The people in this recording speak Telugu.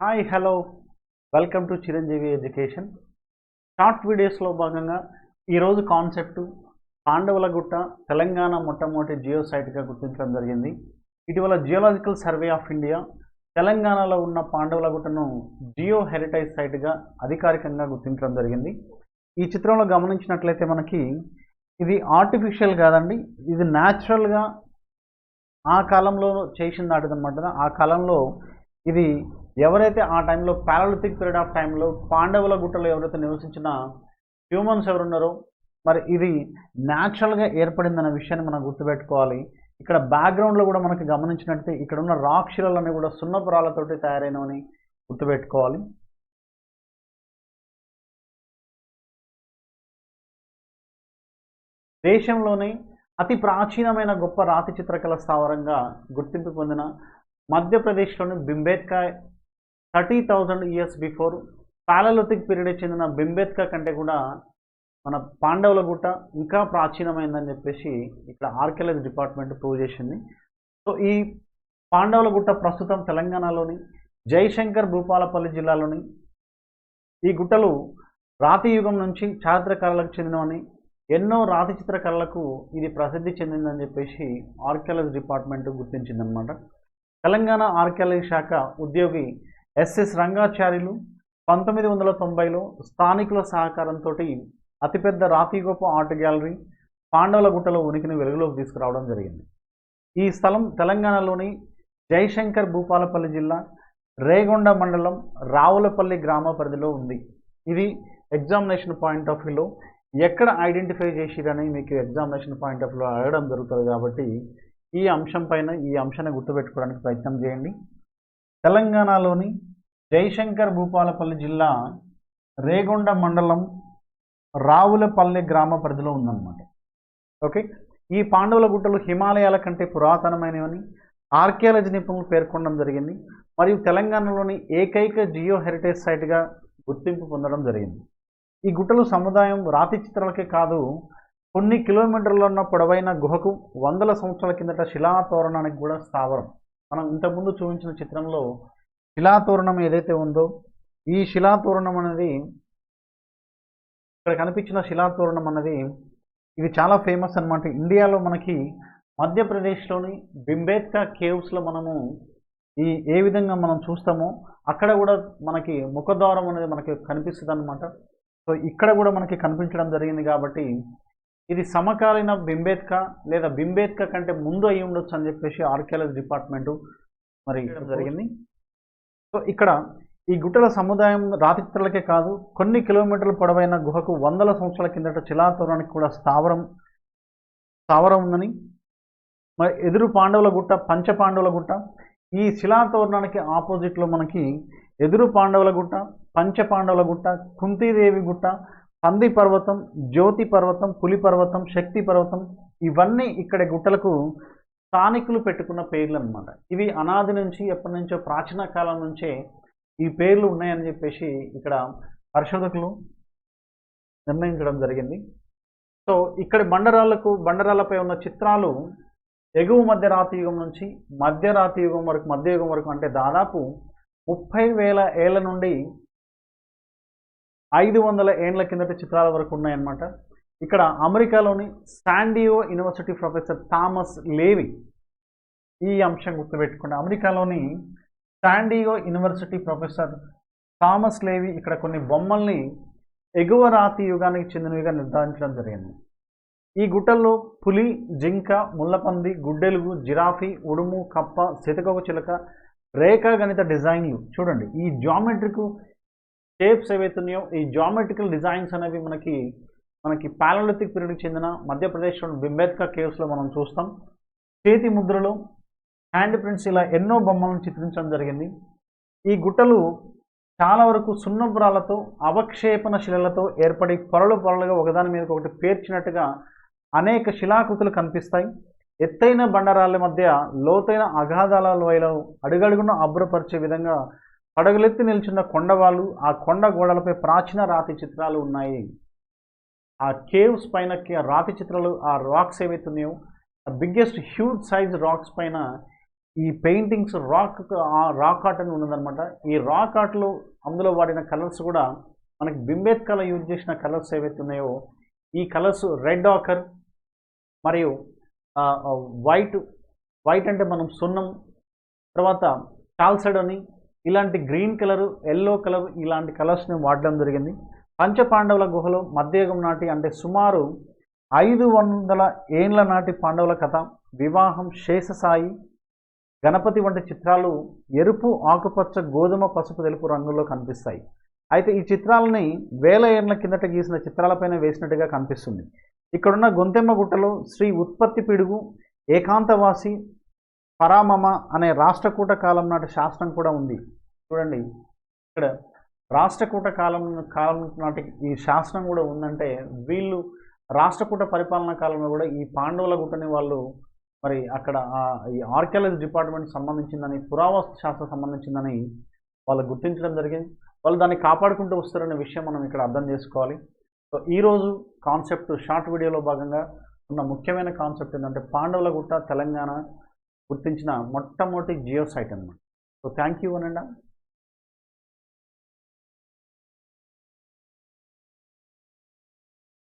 Hi hello. Welcome to Chiranjeevi education. Short వీడియోస్లో భాగంగా ఈరోజు కాన్సెప్ట్ పాండవుల గుట్ట తెలంగాణ మొట్టమొదటి జియో సైట్గా గుర్తించడం జరిగింది. ఇటీవల జియోలాజికల్ సర్వే ఆఫ్ ఇండియా తెలంగాణలో ఉన్న పాండవుల గుట్టను జియో హెరిటేజ్ సైట్గా అధికారికంగా గుర్తించడం జరిగింది. ఈ చిత్రంలో గమనించినట్లయితే మనకి ఇది ఆర్టిఫిషియల్ కాదండి ఇది న్యాచురల్గా ఆ కాలంలో చేసిన అనమాట ఆ కాలంలో ఇది ఎవరైతే ఆ టైంలో పారాలిథిక్ పీరియడ్ ఆఫ్ టైంలో పాండవుల గుట్టలో ఎవరైతే నివసించిన హ్యూమన్స్ ఎవరున్నారో మరి ఇది న్యాచురల్గా ఏర్పడిందన్న విషయాన్ని మనం గుర్తుపెట్టుకోవాలి. ఇక్కడ బ్యాక్గ్రౌండ్లో కూడా మనకి గమనించినట్టే ఇక్కడ ఉన్న రాక్ శిలలన్నీ కూడా సున్నపురాలతోటి తయారైనవని గుర్తుపెట్టుకోవాలి. దేశంలోనే అతి ప్రాచీనమైన గొప్ప రాతి చిత్రకళ స్థావరంగా గుర్తింపు పొందిన మధ్యప్రదేశ్లోని Bhimbetka thirty thousand years before paleolithic period చెందిన బింబేత్కా కంటే కూడా మన పాండవుల గుట్ట ఇంకా ప్రాచీనమైందని చెప్పేసి ఇక్కడ ఆర్కియాలజీ డిపార్ట్మెంట్ ప్రూవ్ చేసింది. సో ఈ పాండవుల గుట్ట ప్రస్తుతం తెలంగాణలోని జయశంకర్ భూపాలపల్లి జిల్లాలోని ఈ గుట్టలు రాతి యుగం నుంచి చారిత్రకారులకు చెందినవని ఎన్నో రాతి చిత్రకళలకు ఇది ప్రసిద్ధి చెందిందని చెప్పేసి ఆర్కియాలజీ డిపార్ట్మెంట్ గుర్తించిందనమాట తెలంగాణ ఆర్కియాలజీ శాఖ ఉద్యోగి ఎస్ఎస్ రంగాచార్యులు పంతొమ్మిది వందల తొంభైలో స్థానికుల సహకారంతో అతిపెద్ద రాతిగోప ఆర్ట్ గ్యాలరీ పాండవుల గుట్టలో ఉనికిని వెలుగులోకి తీసుకురావడం జరిగింది. ఈ స్థలం తెలంగాణలోని జయశంకర్ భూపాలపల్లి జిల్లా రేగొండ మండలం రావులపల్లి గ్రామ పరిధిలో ఉంది. ఇది ఎగ్జామినేషన్ పాయింట్ ఆఫ్ వ్యూలో ఎక్కడ ఐడెంటిఫై చేసిరని మీకు ఎగ్జామినేషన్ పాయింట్ ఆఫ్ వ్యూలో అడగడం జరుగుతుంది కాబట్టి ఈ అంశం పైన ఈ అంశాన్ని గుర్తుపెట్టుకోవడానికి ప్రయత్నం చేయండి. తెలంగాణలోని జయశంకర్ భూపాలపల్లి జిల్లా రేగొండ మండలం రావులపల్లి గ్రామ పరిధిలో ఉందన్నమాట. ఓకే? ఈ పాండవుల గుట్టలు హిమాలయాల కంటే పురాతనమైనవని ఆర్కియాలజీ నిపుణులు పేర్కొనడం జరిగింది. మరియు తెలంగాణలోని ఏకైక జియో హెరిటేజ్ సైట్గా గుర్తింపు పొందడం జరిగింది. ఈ గుట్టలు సముదాయం రాతి చిత్రాలకే కాదు కొన్ని కిలోమీటర్లు ఉన్న పొడవైన గుహకు వందల సంవత్సరాల కిందట శిలాతోరణానికి కూడా స్థావరం. మనం ఇంతకుముందు చూపించిన చిత్రంలో శిలాతోరణం ఏదైతే ఉందో ఈ శిలాతోరణం అనేది ఇక్కడ కనిపించిన శిలాతోరణం అనేది ఇది చాలా ఫేమస్ అనమాట ఇండియాలో మనకి మధ్యప్రదేశ్లోని బింబేత్కా కేవ్స్లో మనము ఈ ఏ విధంగా మనం చూస్తామో అక్కడ కూడా మనకి ముఖద్వారం అనేది మనకి కనిపిస్తుంది అనమాట సో ఇక్కడ కూడా మనకి కనిపించడం జరిగింది కాబట్టి ఇది సమకాలీన బింబేత్క లేదా బింబేత్క కంటే ముందు అయి ఉండొచ్చు అని చెప్పేసి ఆర్కియాలజీ డిపార్ట్మెంటు మరి జరిగింది. సో ఇక్కడ ఈ గుట్టల సముదాయం రాతి చిత్రాలకే కాదు కొన్ని కిలోమీటర్ల పొడవైన గుహకు వందల సంవత్సరాల కిందట శిలాతోరణానికి కూడా స్థావరం స్థావరం ఉందని. మరి ఎదురు పాండవుల గుట్ట పంచ పాండవుల గుట్ట ఈ శిలాతోరణానికి ఆపోజిట్లో మనకి ఎదురు పాండవుల గుట్ట పంచ పాండవుల గుట్ట కుంతీదేవి గుట్ట పంది పర్వతం జ్యోతి పర్వతం పులి పర్వతం శక్తి పర్వతం ఇవన్నీ ఇక్కడ గుట్టలకు స్థానికులు పెట్టుకున్న పేర్లు అనమాట ఇవి అనాది నుంచి ఎప్పటి నుంచో ప్రాచీన కాలం నుంచే ఈ పేర్లు ఉన్నాయని చెప్పేసి ఇక్కడ పరిశోధకులు నిర్ణయించడం జరిగింది. సో ఇక్కడ బండరాళ్ళకు బండరాళ్ళపై ఉన్న చిత్రాలు ఎగువ మధ్య రాతి యుగం నుంచి మధ్య రాతి యుగం వరకు మధ్య యుగం వరకు అంటే దాదాపు ముప్పై వేల ఏళ్ళ నుండి ఐదు వందల ఏండ్ల కిందట చిత్రాల వరకు ఉన్నాయన్నమాట. ఇక్కడ అమెరికాలోని San Diego university professor Thomas Levy ఈ అంశం గుర్తుపెట్టుకోండి. అమెరికాలోని San Diego university professor Thomas Levy ఇక్కడ కొన్ని బొమ్మల్ని ఎగువ రాతి యుగానికి చెందినవిగా నిర్ధారించడం జరిగింది. ఈ గుట్టల్లో పులి జింక ముల్లపంది గుడ్డెలుగు జిరాఫీ ఉడుము కప్ప సితకొక చిలక రేఖాగణిత డిజైన్లు. చూడండి ఈ జామెట్రిక్ షేప్స్ ఏవైతున్నాయో ఈ జామెట్రికల్ డిజైన్స్ అనేవి మనకి మనకి ప్యాలలిథిక్ పీరియడ్కి చెందిన మధ్యప్రదేశ్లోని బింబేత్కా కేవ్స్లో మనం చూస్తాం. చేతి ముద్రలు హ్యాండ్ ప్రింట్స్ ఇలా ఎన్నో బొమ్మలను చిత్రించడం జరిగింది. ఈ గుట్టలు చాలా వరకు సున్నపురాలతో అవక్షేపణ శిలలతో ఏర్పడి పొరలు పొరలుగా ఒకదాని మీద ఒకటి పేర్చినట్టుగా అనేక శిలాకృతులు కనిపిస్తాయి. ఎత్తైన బండరాళ్ళ మధ్య లోతైన అగాధాల లోయలో అడుగడుగున అభ్రపరిచే విధంగా పడగలెత్తి నిల్చున్న కొండవాళ్ళు ఆ కొండ గోడలపై ప్రాచీన రాతి చిత్రాలు ఉన్నాయి. ఆ కేవ్స్ పైన రాతి చిత్రాలు ఆ రాక్స్ ఏవైతున్నాయో బిగ్గెస్ట్ హ్యూజ్ సైజ్ రాక్స్ పైన ఈ పెయింటింగ్స్ రాక్ రాక్ ఆర్ట్ అని ఉన్నదనమాట ఈ రాక్ ఆర్ట్లో అందులో వాడిన కలర్స్ కూడా మనకి బింబేత్కర్లో యూజ్ చేసిన కలర్స్ ఏవైతే ఉన్నాయో ఈ కలర్స్ రెడ్ ఆకర్ మరియు వైట్ వైట్ అంటే మనం సున్నం తర్వాత కాల్సైడ్ అని ఇలాంటి గ్రీన్ కలరు ఎల్లో కలర్ ఇలాంటి కలర్స్ని వాడడం జరిగింది. పంచపాండవుల గుహలో మధ్యయుగం నాటి అంటే సుమారు ఐదు వందల ఏండ్ల నాటి పాండవుల కథ వివాహం శేషసాయి గణపతి వంటి చిత్రాలు ఎరుపు ఆకుపచ్చ గోధుమ పసుపు తెలుపు రంగుల్లో కనిపిస్తాయి. అయితే ఈ చిత్రాలని వేల ఏళ్ళ కిందట గీసిన చిత్రాలపైన వేసినట్టుగా కనిపిస్తుంది. ఇక్కడున్న గొంతెమ్మ గుట్టలో శ్రీ ఉత్పత్తి పిడుగు ఏకాంతవాసి పరామమ అనే రాష్ట్రకూట కాలం నాటి శాస్త్రం కూడా ఉంది. చూడండి ఇక్కడ రాష్ట్రకూట కాలం కాలం నాటి ఈ శాస్త్రం కూడా ఉందంటే వీళ్ళు రాష్ట్రకూట పరిపాలనా కాలంలో కూడా ఈ పాండవుల గుట్టని వాళ్ళు మరి అక్కడ ఈ ఆర్కియాలజీ డిపార్ట్మెంట్ సంబంధించిందని పురావస్తు శాస్త్రం సంబంధించిందని వాళ్ళు గుర్తించడం జరిగింది. వాళ్ళు దాన్ని కాపాడుకుంటూ వస్తారనే విషయం మనం ఇక్కడ అర్థం చేసుకోవాలి. సో ఈరోజు కాన్సెప్ట్ షార్ట్ వీడియోలో భాగంగా ఉన్న ముఖ్యమైన కాన్సెప్ట్ ఏంటంటే పాండవుల గుట్ట తెలంగాణ గుర్తించిన మొట్టమొదటి జియో సైట్ అనమాట సో థ్యాంక్ యూ అనండా.